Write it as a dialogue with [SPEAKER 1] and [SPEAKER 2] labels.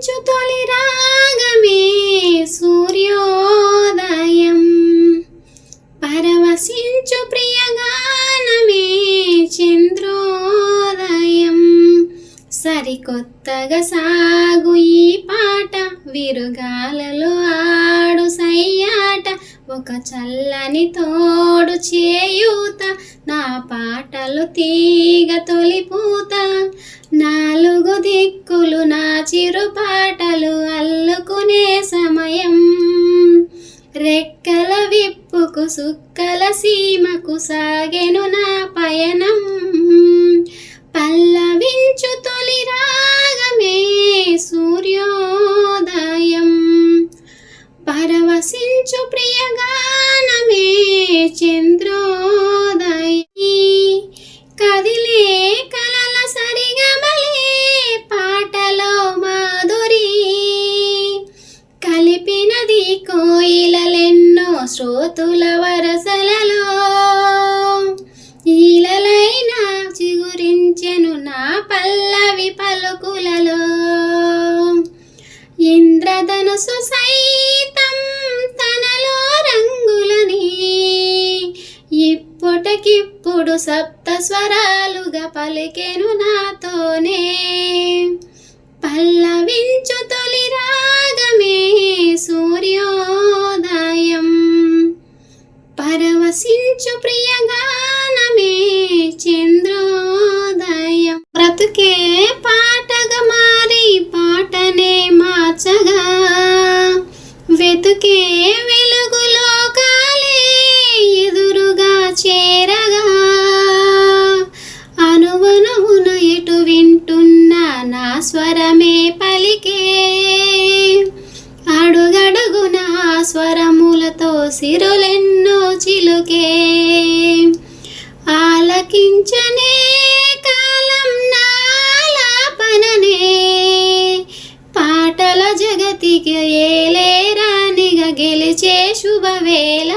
[SPEAKER 1] పరవశించు తొలి రాగమే సూర్యోదయం. పరవశించు ప్రియగానమే చంద్రోదయం. సరికొత్తగా సాగు ఈ పాట విరుగాలలో ఆడు సయ్యాట ఒక చల్లని తోడు చేయూత నా పాటలు తీగ తొలిపూత దిక్కులు నా చిరు పాటలు అల్లుకునే సమయం. రెక్కల విప్పుకు సుక్కల సీమకు సాగెను నా పయనం. పల్లవించు తొలి రాగమే సూర్యోదయం. పరవశించు ప్రియగానమే చంద్ర శ్రోతుల వరసలలో ఈలలైన చిగురించెను నా పల్లవి పలుకులలో. ఇంద్రధనుసు సైతం తనలో రంగులని ఇప్పటికిప్పుడు సప్త స్వరాలుగా పలికెను నాతోనే. ప్రియగానమే చంద్రోదయం. బ్రతుకే పాటగా మారి పాటనే మార్చగా. వెతుకే వెలుగులో కాలే ఎదురుగా చేరగా. అనువనువున ఎటు వింటున్నా నా స్వరమే పలికే సిరులెన్నో చిలుకే. ఆలకించనే కాలం నాలాపననే. పాటల జగతికి ఏలేరానిగా గెలిచే శుభవేళ.